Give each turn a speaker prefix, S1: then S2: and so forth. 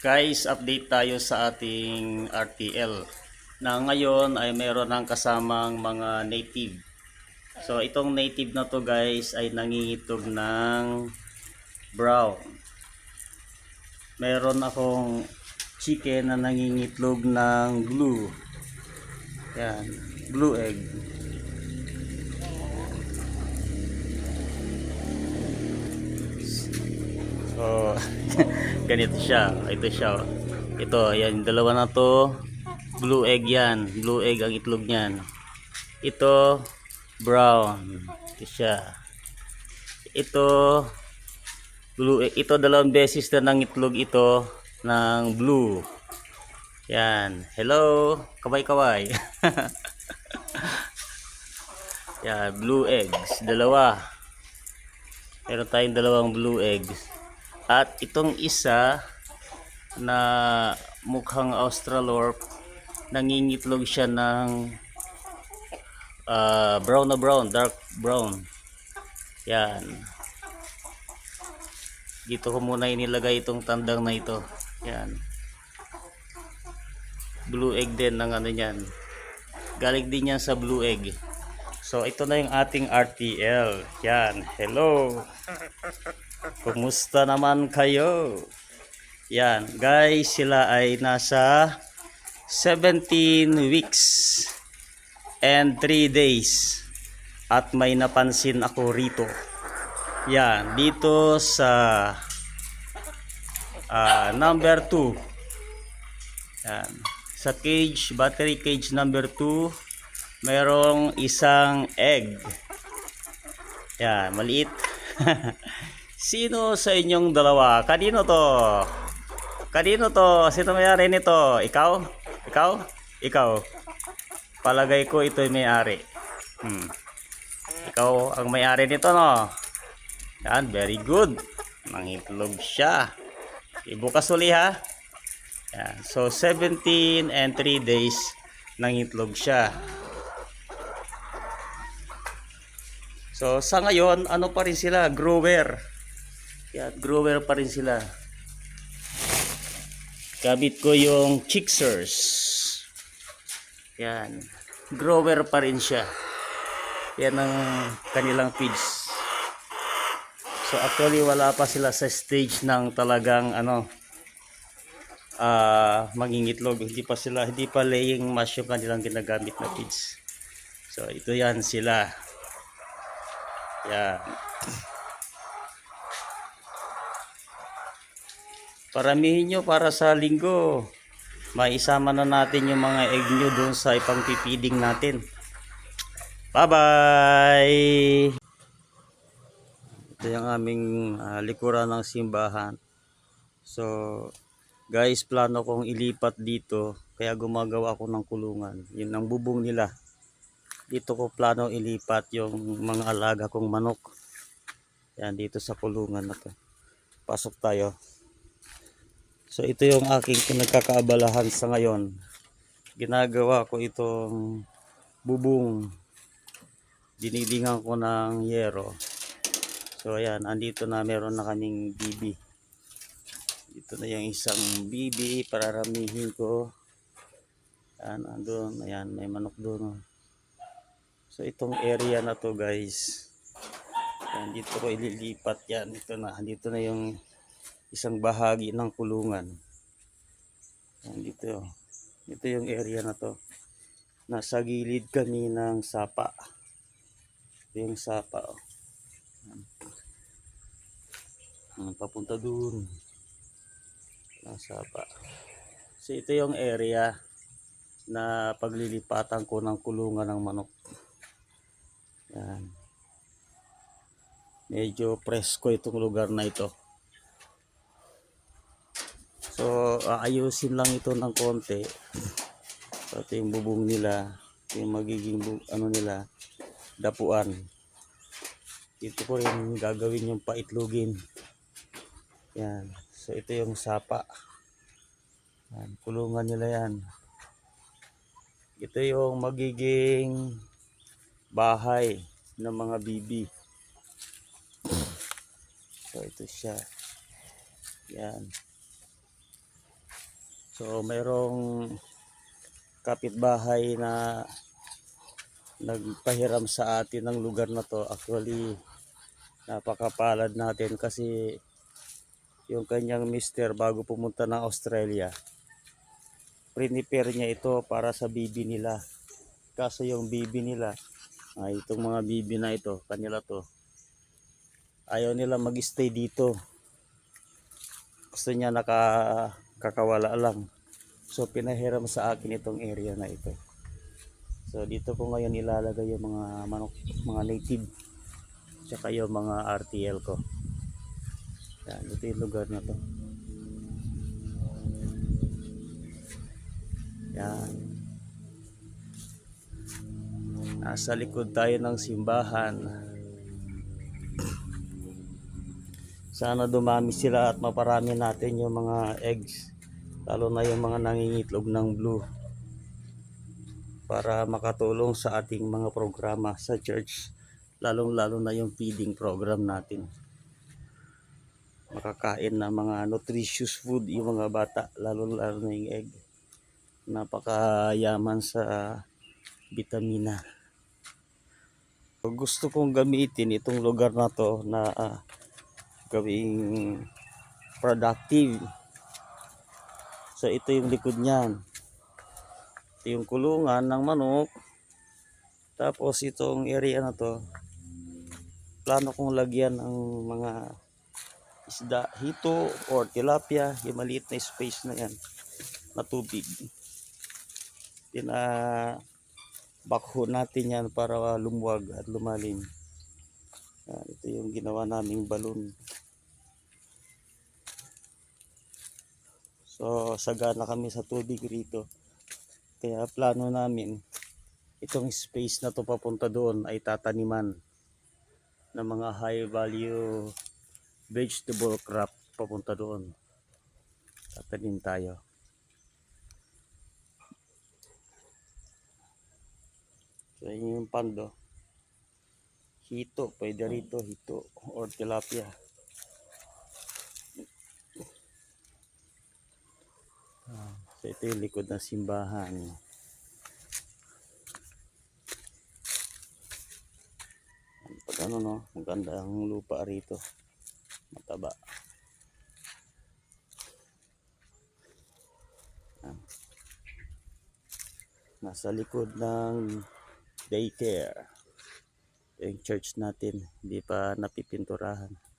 S1: Guys, update tayo sa ating RTL na ngayon ay meron ng kasamang mga native. So itong native na to guys ay nangingitog ng brown. Meron akong chicken na nangingitlog ng blue. Yan, blue egg. So, ganito siya. Ito siya. Ito, yan, dalawa na to. Blue egg yan. Blue egg ang itlog niyan. Ito, brown. Ito siya. Ito, blue egg. Ito, dalawang beses na ng itlog ito ng blue. Yan. Hello. Kaway-kaway. yan, blue eggs. Dalawa. Meron tayong dalawang blue eggs. At itong isa na mukhang Australorp, nangingitlog siya ng ah, brown na brown, dark brown. Yan. Dito ko muna inilagay itong tandang na ito. Yan. Blue egg din ng ano yan. Galing din yan sa blue egg. So ito na yung ating RTL. Yan. Hello. Kumusta naman kayo? Yan, guys, sila ay nasa 17 weeks and 3 days. At may napansin ako rito. Yan, dito sa ah, number 2. Yan. Sa cage, battery cage number 2, mayroong isang egg. Yan, maliit. Sino sa inyong dalawa? Kanino to? Kanino to? Sino may-ari nito? Ikaw? Ikaw? Ikaw? Palagay ko ito yung may-ari. Hmm. Ikaw ang may-ari nito, no? Yan, very good. Mangitlog siya. Ibukas uli, ha? Yan. So, 17 and 3 days nangitlog siya. So, sa ngayon, ano pa rin sila? Grower. Yan, grower pa rin sila. Kabit ko yung Chicksers. Yan. Grower pa rin siya. Yan ang kanilang feeds. So actually wala pa sila sa stage ng talagang ano ah mangingitlog. Hindi pa sila, hindi pa laying mash yung kanilang ginagamit na feeds. So ito yan sila. Yan. Paramihin nyo para sa linggo. Maisama na natin yung mga egg nyo doon sa ipang pipiding natin. Bye-bye! Ito yung aming ah, likuran ng simbahan. So, guys, plano kong ilipat dito. Kaya gumagawa ako ng kulungan. Yun ang bubong nila. Dito ko plano ilipat yung mga alaga kong manok. Yan, dito sa kulungan na to. Pasok tayo. So ito yung aking pinagkakaabalahan sa ngayon. Ginagawa ko itong bubong. Dinidingan ko ng yero. So ayan, andito na meron na kaming bibi. Ito na yung isang bibi para ramihin ko. Ayan, andun. Ayan, may manok doon. So itong area na to guys. Ayan, dito ko ililipat yan. Ito na, dito na yung isang bahagi ng kulungan. Yan, dito. Ito yung area na to. Nasa gilid kami ng sapa. Ito yung sapa. Oh. Papunta dun. Ng sapa. So ito yung area na paglilipatan ko ng kulungan ng manok. Yan. Medyo presko itong lugar na ito. So, aayusin lang ito ng konti. Ito yung bubong nila. Ito yung magiging ano nila, dapuan. Dito ko rin gagawin yung paitlogin. Yan. So, ito yung sapa. Yan. Kulungan nila yan. Ito yung magiging bahay ng mga bibi. So, ito siya. Yan. So mayroong kapitbahay na nagpahiram sa atin ng lugar na to. Actually, napakapalad natin kasi yung kanyang mister bago pumunta ng Australia, prepare niya ito para sa bibi nila. Kaso yung bibi nila, ay itong mga bibi na ito, kanila to, ayaw nila mag-stay dito. Gusto niya naka kakawala lang. So pinahiram sa akin itong area na ito. So dito ko ngayon ilalagay yung mga manok, mga native. Tsaka yung mga RTL ko. Yan, ito yung lugar na to. Yan. Nasa likod tayo ng simbahan. Sana dumami sila at maparami natin yung mga eggs. Lalo na yung mga nangingitlog ng blue. Para makatulong sa ating mga programa sa church. Lalong lalo na yung feeding program natin. Makakain na mga nutritious food yung mga bata. Lalo lalo na yung egg. Napakayaman sa vitamina. Gusto kong gamitin itong lugar na to na ah, gawing productive. So ito yung likod niyan. Ito yung kulungan ng manok. Tapos itong area na to, plano kong lagyan ng mga isda, hito or tilapia, yung maliit na space na yan, na tubig. Pina bakho natin yan para lumuwag at lumalim. Yan, ito yung ginawa naming balon. So, sagana kami sa tubig rito. Kaya plano namin, itong space na to papunta doon ay tataniman ng mga high value vegetable crop papunta doon. Tatanim tayo. So, yun yung pando. Hito, pwede rito, hito or tilapia. So ito yung likod ng simbahan. Pag ano no, maganda ang lupa rito. Mataba. Nasa likod ng daycare. Yung church natin. Hindi pa napipinturahan.